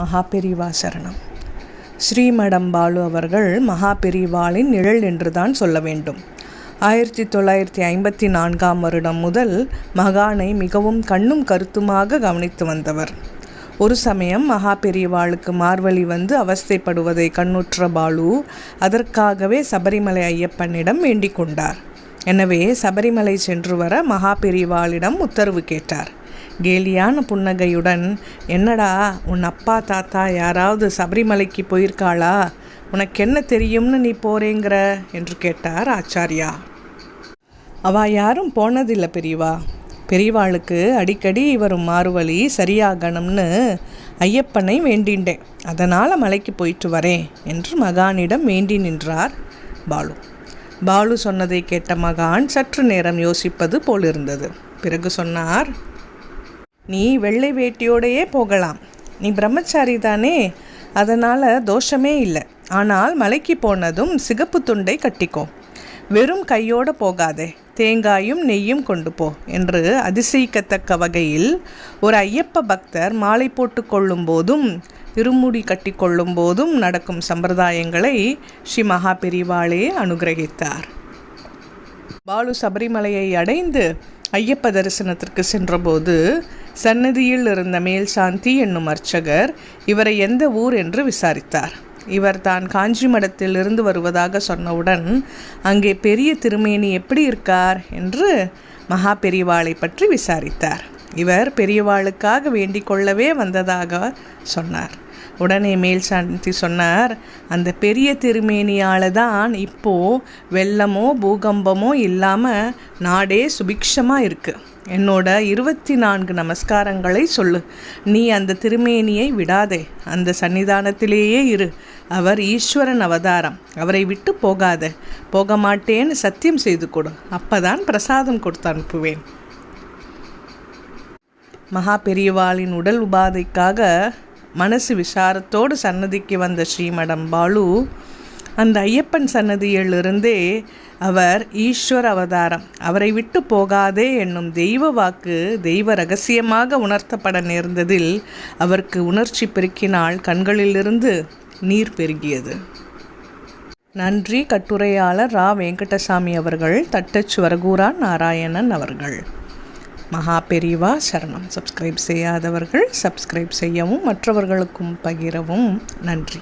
மகாபெரிவா சரணம். ஸ்ரீமடம் பாலு அவர்கள் மகாபெரிவாளின் நிழல் என்றுதான் சொல்ல வேண்டும். ஆயிரத்தி தொள்ளாயிரத்தி ஐம்பத்தி நான்காம் வருடம் முதல் மகானை மிகவும் கண்ணும் கருத்துமாக கவனித்து வந்தவர். ஒரு சமயம் மகாபெரிவாளுக்கு மார்வழி வந்து அவஸ்தைப்படுவதை கண்ணுற்ற பாலு அதற்காகவே சபரிமலை ஐயப்பனிடம் வேண்டிக் கொண்டார். எனவே சபரிமலை சென்று வர மகாபெரிவாளிடம் உத்தரவு கேட்டார். கேலியான புன்னகையுடன் என்னடா உன் அப்பா தாத்தா யாராவது சபரிமலைக்கு போயிருக்காளா? உனக்கு என்ன தெரியும்னு நீ போறேங்கிற? என்று கேட்டார் ஆச்சாரியா. அவ யாரும் போனதில்லை பெரியவா. பெரியவாளுக்கு அடிக்கடி வரும் மாறுவழி சரியாகணும்னு ஐயப்பனை வேண்டின்றேன் அதனால் மலைக்கு போயிட்டு வரேன் என்று மகானிடம் வேண்டி நின்றார் பாலு. பாலு சொன்னதை கேட்ட மகான் சற்று நேரம் யோசிப்பது போலிருந்தது. பிறகு சொன்னார் நீ வெள்ளை வேட்டியோடையே போகலாம். நீ பிரம்மச்சாரி தானே? அதனால் தோஷமே இல்லை. ஆனால் மலைக்கு போனதும் சிகப்பு துண்டை கட்டிக்கோ. வெறும் கையோடு போகாதே. தேங்காயும் நெய்யும் கொண்டு போ என்று அதிசயிக்கத்தக்க வகையில் ஒரு ஐயப்ப பக்தர் மாலை போட்டு கொள்ளும் போதும் இருமுடி கட்டி கொள்ளும் போதும் நடக்கும் சம்பிரதாயங்களை ஸ்ரீ மகா பெரிவாளே அனுகிரகித்தார். பாலு சபரிமலையை அடைந்து ஐயப்ப தரிசனத்திற்கு சென்றபோது சன்னதியில் இருந்த மேல் சாந்தி என்னும் அர்ச்சகர் இவரை எந்த ஊர் என்று விசாரித்தார். இவர் தான் காஞ்சி மடத்தில் இருந்து வருவதாக சொன்னவுடன் அங்கே பெரிய திருமேனி எப்படி இருக்கார்? என்று மகா பெரியவாளை பற்றி விசாரித்தார். இவர் பெரியவாளுக்காக வேண்டிக் கொள்ளவே வந்ததாக சொன்னார். உடனே மேல் சாந்தி சொன்னார் அந்த பெரிய திருமேனியால் தான் இப்போது வெள்ளமோ பூகம்பமோ இல்லாமல் நாடே சுபிக்ஷமாக இருக்குது என்னோட இருபத்தி நான்கு நமஸ்காரங்களை சொல்லு. நீ அந்த திருமேனியை விடாதே. அந்த சன்னிதானத்திலேயே இரு. அவர் ஈஸ்வரன் அவதாரம். அவரை விட்டு போகாத. போக மாட்டேன்னு சத்தியம் செய்து கொடு. அப்பதான் பிரசாதம் கொடுத்து அனுப்புவேன். மகா பெரியவாளின் உடல் உபாதைக்காக மனசு விசாரத்தோடு சன்னதிக்கு வந்த ஸ்ரீமடம் பாலு அந்த ஐயப்பன் சன்னதியிலிருந்தே அவர் ஈஸ்வர அவதாரம். அவரை விட்டு போகாதே என்னும் தெய்வ வாக்கு தெய்வ ரகசியமாக உணர்த்தப்பட நேர்ந்ததில் அவருக்கு உணர்ச்சி பெருக்கினால் கண்களிலிருந்து நீர் பெருகியது. நன்றி கட்டுரையாளர் ரா. வெங்கடசாமி அவர்கள் தட்டச்சு வரகூரா. நாராயணன் அவர்கள். மகா பெரிவா சரணம். சப்ஸ்கிரைப் செய்யாதவர்கள் சப்ஸ்கிரைப் செய்யவும் மற்றவர்களுக்கும் பகிரவும். நன்றி.